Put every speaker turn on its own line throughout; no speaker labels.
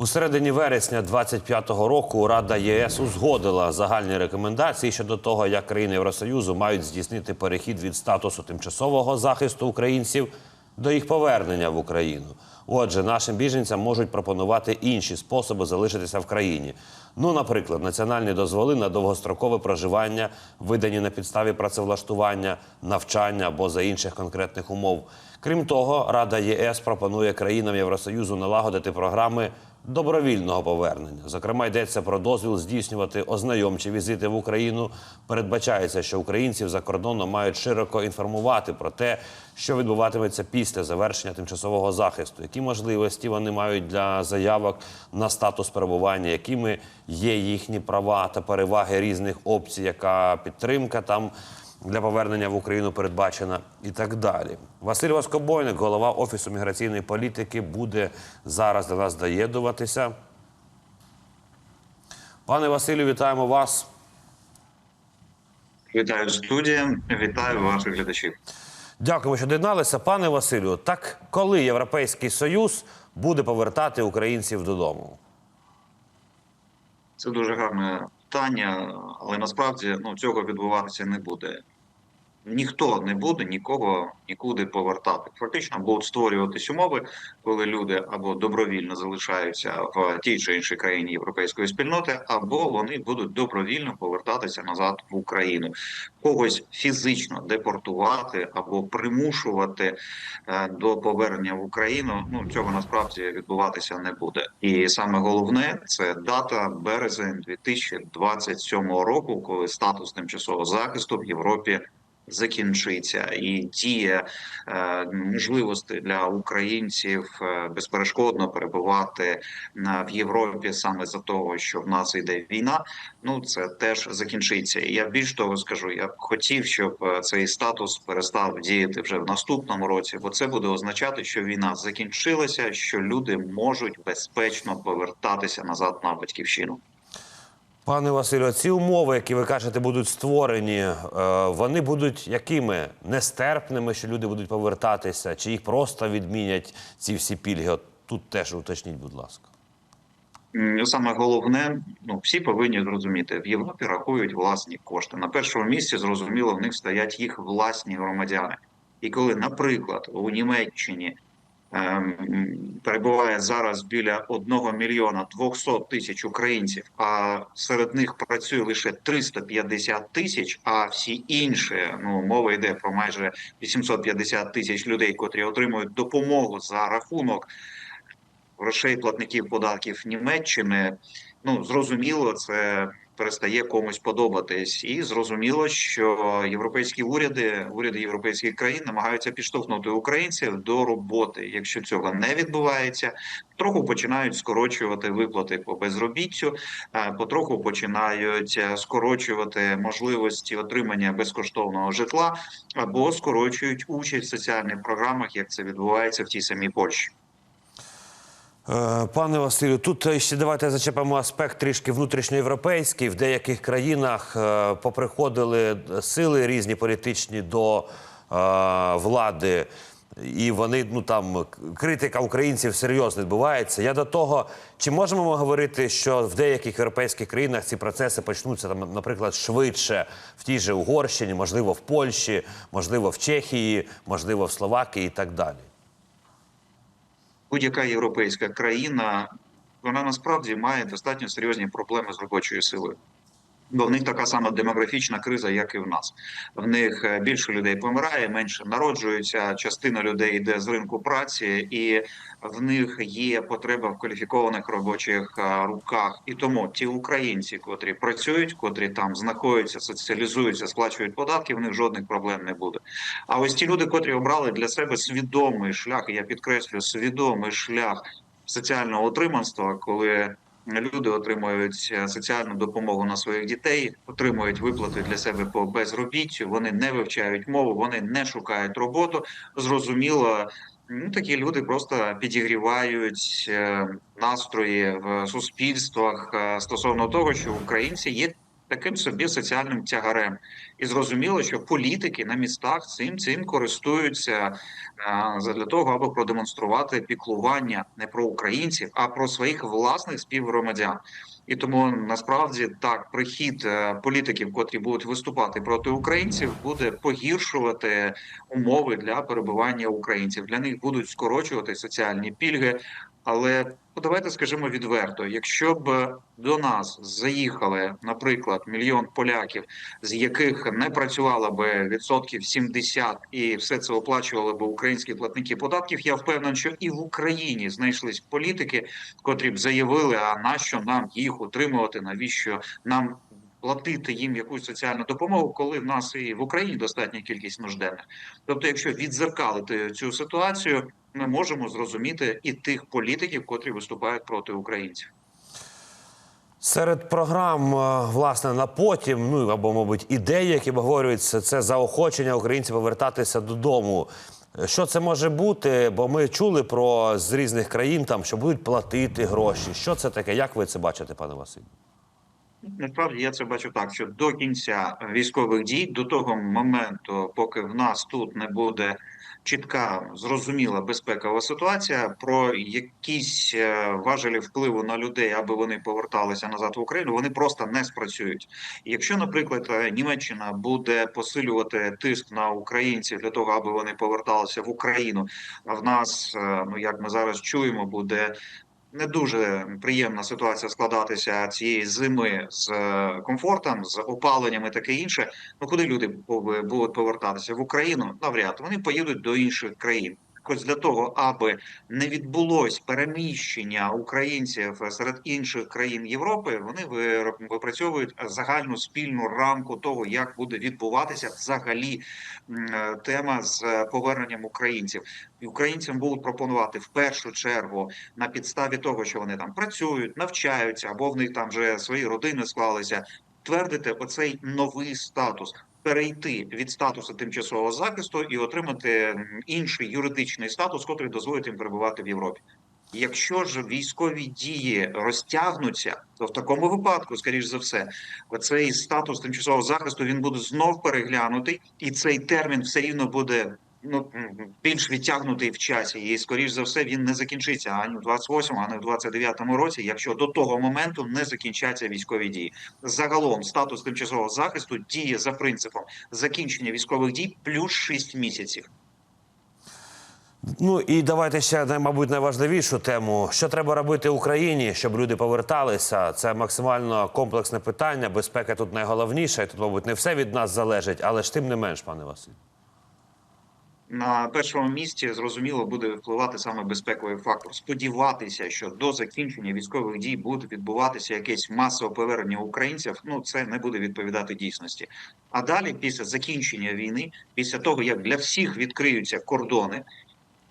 У середині вересня 25-го року Рада ЄС узгодила загальні рекомендації щодо того, як країни Євросоюзу мають здійснити перехід від статусу тимчасового захисту українців до їх повернення в Україну. Отже, нашим біженцям можуть пропонувати інші способи залишитися в країні. Ну, наприклад, національні дозволи на довгострокове проживання, видані на підставі працевлаштування, навчання або за інших конкретних умов. Крім того, Рада ЄС пропонує країнам Євросоюзу налагодити програми добровільного повернення. Зокрема, йдеться про дозвіл здійснювати ознайомчі візити в Україну. Передбачається, що українців за кордоном мають широко інформувати про те, що відбуватиметься після завершення тимчасового захисту, які можливості вони мають для заявок на статус перебування, якими є їхні права та переваги різних опцій, яка підтримка там для повернення в Україну передбачена і так далі. Василь Воскобойник, голова офісу міграційної політики, буде зараз до нас доєднуватися. Пане Василю, вітаємо вас.
Вітаю студія, вітаю ваших глядачів.
Дякуємо, що доєдналися. Пане Василю, так коли Європейський Союз буде повертати українців додому?
Це дуже гарне питання, але насправді ну цього відбуватися не буде. Ніхто не буде нікого нікуди повертати. Фактично будуть створюватись умови, коли люди або добровільно залишаються в тій чи іншій країні європейської спільноти, або вони будуть добровільно повертатися назад в Україну. Когось фізично депортувати або примушувати е, до повернення в Україну. Ну цього насправді відбуватися не буде. І саме головне це дата березень 2027 року, коли статус тимчасового захисту в Європі закінчиться, і діє е, можливості для українців е, безперешкодно перебувати на в Європі саме за того, що в нас йде війна. Ну це теж закінчиться. І я більш того скажу, я б хотів, щоб е, цей статус перестав діяти вже в наступному році, бо це буде означати, що війна закінчилася, що люди можуть безпечно повертатися назад на батьківщину.
Пане Василю, ці умови, які ви кажете, будуть створені, е, вони будуть якими нестерпними, що люди будуть повертатися, чи їх просто відмінять ці всі пільги? От тут теж уточніть, будь ласка.
Саме головне, ну всі повинні зрозуміти, в Європі рахують власні кошти. На першому місці зрозуміло, в них стоять їх власні громадяни. І коли, наприклад, у Німеччині перебуває зараз біля 1 мільйона 200 тисяч українців, а серед них працює лише 350 тисяч, а всі інші, ну мова йде про майже 850 тисяч людей, котрі отримують допомогу за рахунок грошей платників податків Німеччини. Ну зрозуміло, це перестає комусь подобатись, і зрозуміло, що європейські уряди, уряди європейських країн намагаються підштовхнути українців до роботи. Якщо цього не відбувається, трохи починають скорочувати виплати по безробіттю, е, потроху починають е, скорочувати можливості отримання безкоштовного житла або скорочують участь в соціальних програмах, як це відбувається в тій самій Польщі.
Е, Пане Василю, тут ще давайте зачепимо аспект трішки внутрішньоєвропейський. В деяких країнах е, поприходили сили різні політичні до е, влади, і вони ну там критика українців серйозно відбувається. Я до того, чи можемо ми говорити, що в деяких європейських країнах ці процеси почнуться там, наприклад, швидше в тій же Угорщині, можливо, в Польщі, можливо, в Чехії, можливо, в Словакії і так далі.
Будь-яка європейська країна вона насправді має достатньо серйозні проблеми з робочою силою. Бо в них така сама демографічна криза, як і в нас. В них е, більше людей помирає, менше народжується. Частина людей йде з ринку праці, і в них є потреба в кваліфікованих робочих е, руках. І тому ті українці, котрі працюють, котрі там знаходяться, соціалізуються, сплачують податки, в них жодних проблем не буде. А ось ті люди, котрі обрали для себе свідомий шлях, я підкреслю свідомий шлях соціального утриманства, коли люди отримують е, соціальну допомогу на своїх дітей, отримують виплати для себе по безробіттю. Вони не вивчають мову, вони не шукають роботу. Зрозуміло, ну такі люди просто підігрівають е, настрої в суспільствах е, стосовно того, що українці є таким собі соціальним тягарем. І зрозуміло, що політики на містах цим цим користуються а, для того, аби продемонструвати піклування не про українців, а про своїх власних співгромадян. І тому насправді так прихід е, політиків, котрі будуть виступати проти українців, буде погіршувати умови для перебування українців. Для них будуть скорочувати соціальні пільги. Але давайте скажімо відверто: якщо б до нас заїхали, наприклад, мільйон поляків, з яких не працювало би відсотків 70, і все це оплачували б українські платники податків, я впевнений, що і в Україні знайшлись політики, котрі б заявили, а нащо нам їх утримувати, навіщо нам платити їм якусь соціальну допомогу, коли в нас і в Україні достатня кількість нужденних. Тобто, якщо відзеркалити цю ситуацію, ми можемо зрозуміти і тих політиків, котрі виступають проти українців.
Серед програм, е, власне, на потім, ну або, мабуть, ідеї, які обговорюються, це заохочення українців повертатися додому. Що це може бути? Бо ми чули про з різних країн, там що будуть платити гроші. Що це таке? Як ви це бачите, пане Василь?
Насправді я це бачу так, що до кінця військових дій, до того моменту, поки в нас тут не буде чітка зрозуміла безпекова ситуація, про якісь е, важелі впливу на людей, аби вони поверталися назад в Україну, вони просто не спрацюють. Якщо, наприклад, е, Німеччина буде посилювати тиск на українців для того, аби вони поверталися в Україну, а в нас, е, ну як ми зараз чуємо, буде не дуже приємна ситуація складатися цієї зими з е, комфортом, з опаленням і таке інше. Ну куди люди будуть повертатися в Україну? Навряд вони поїдуть до інших країн. Ось для того, аби не відбулось переміщення українців серед інших країн Європи, вони ви- випрацьовують загальну спільну рамку того, як буде відбуватися взагалі е, тема з поверненням українців. І Українцям будуть пропонувати в першу чергу на підставі того, що вони там працюють, навчаються або в них там вже свої родини склалися. Твердити оцей новий статус, перейти від статусу тимчасового захисту і отримати інший юридичний статус, котрий дозволить їм перебувати в Європі. Якщо ж військові дії розтягнуться, то в такому випадку, скоріш за все, цей статус тимчасового захисту він буде знов переглянутий, і цей термін все рівно буде ну більш відтягнутий в часі, і скоріш за все він не закінчиться ані в 28-му, ані в 29-му році, якщо до того моменту не закінчаться військові дії. Загалом статус тимчасового захисту діє за принципом закінчення військових дій плюс 6 місяців.
Ну і давайте ще мабуть найважливішу тему. Що треба робити Україні, щоб люди поверталися? Це максимально комплексне питання. Безпека тут найголовніша. І тут, мабуть, не все від нас залежить, але ж тим не менш, пане Василь.
На першому місці зрозуміло буде впливати саме безпековий фактор. Сподіватися, що до закінчення військових дій буде відбуватися якесь масове повернення українців. Ну це не буде відповідати дійсності. А далі, після закінчення війни, після того як для всіх відкриються кордони,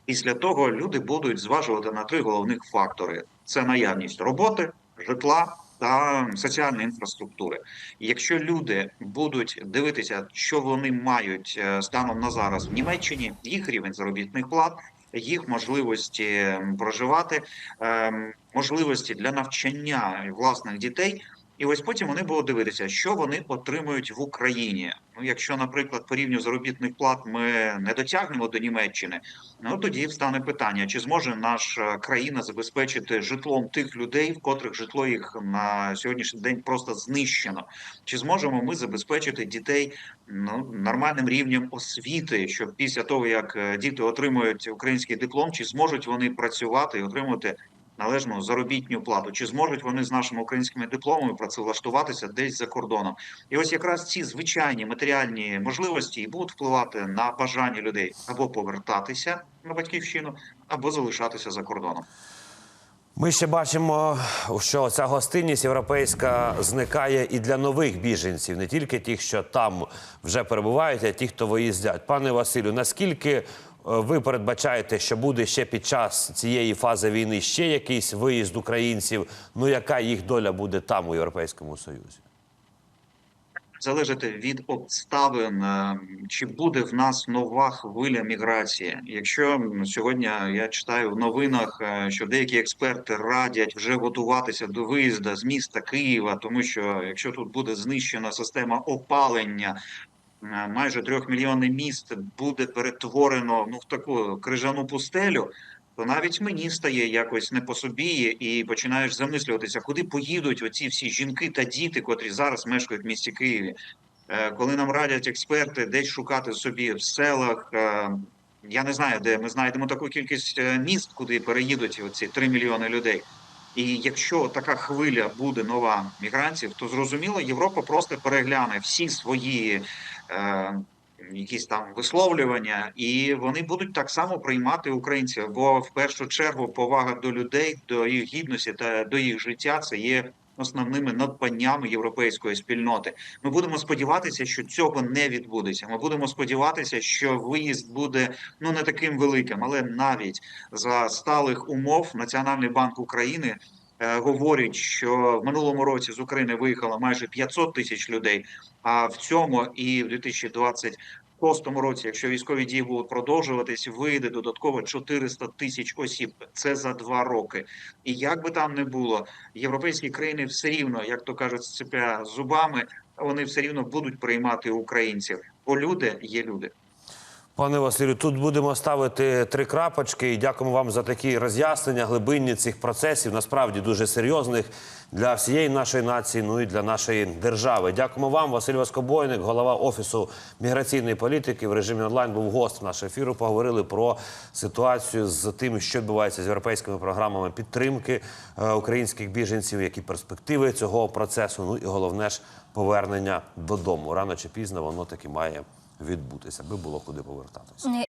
після того люди будуть зважувати на три головних фактори: це наявність роботи, житла. Та соціальної інфраструктури. Якщо люди будуть дивитися, що вони мають е, станом на зараз в Німеччині, їх рівень заробітних плат, їх можливості проживати, ем, можливості для навчання власних дітей. І ось потім вони будуть дивитися, що вони отримують в Україні. Ну, якщо, наприклад, по рівню заробітних плат ми не дотягнемо до Німеччини, ну тоді встане питання: чи зможе наша країна забезпечити житлом тих людей, в котрих житло їх на сьогоднішній день просто знищено? Чи зможемо ми забезпечити дітей ну нормальним рівнем освіти, щоб після того як е, діти отримують український диплом, чи зможуть вони працювати і отримувати належну заробітню плату? Чи зможуть вони з нашими українськими дипломами працевлаштуватися десь за кордоном? І ось якраз ці звичайні матеріальні можливості і будуть впливати на бажання людей або повертатися на батьківщину, або залишатися за кордоном.
Ми ще бачимо, що ця гостинність європейська зникає і для нових біженців, не тільки тих, що там вже перебувають, а ті, хто виїздять. Пане Василю, наскільки ви передбачаєте, що буде ще під час цієї фази війни ще якийсь виїзд українців? Ну яка їх доля буде там у Європейському Союзі?
залежати від обставин, е, чи буде в нас нова хвиля міграції. Якщо сьогодні я читаю в новинах, е, що деякі експерти радять вже готуватися до виїзду з міста Києва, тому що якщо тут буде знищена система опалення. Е, Майже трьохмільйонне міст буде перетворено ну в таку крижану пустелю. То навіть мені стає якось не по собі, і починаєш замислюватися, куди поїдуть оці всі жінки та діти, котрі зараз мешкають в місті Києві. Е, Коли нам радять експерти десь шукати собі в селах, е, я не знаю, де ми знайдемо таку кількість міст, куди переїдуть оці 3 мільйони людей. І якщо така хвиля буде нова мігрантів, то зрозуміло, Європа просто перегляне всі свої якісь там висловлювання, і вони будуть так само приймати українців. Бо в першу чергу повага до людей, до їх гідності та до їх життя це є основними надбаннями європейської спільноти. Ми будемо сподіватися, що цього не відбудеться. Ми будемо сподіватися, що виїзд буде ну не таким великим, але навіть за сталих умов Національний банк України. Е, Говорить, що в минулому році з України виїхало майже 500 тисяч людей. А в цьому і в 2026 році, якщо військові дії будуть продовжуватись, вийде додатково 400 тисяч осіб. Це за два роки. І як би там не було, європейські країни все рівно, як то кажуть, сцепля зубами, вони все рівно будуть приймати українців. Бо люди є люди.
Пане Василю, тут будемо ставити три крапочки і дякуємо вам за такі роз'яснення глибинні цих процесів, насправді дуже серйозних для всієї нашої нації, ну і для нашої держави. Дякуємо вам, Василь Воскобойник, голова офісу міграційної політики в режимі онлайн. Був гост нашого ефіру. Поговорили про ситуацію з тим, що відбувається з європейськими програмами підтримки е, українських біженців, які перспективи цього процесу. Ну і головне ж повернення додому. Рано чи пізно воно таки має відбутися, аби було куди повертатися.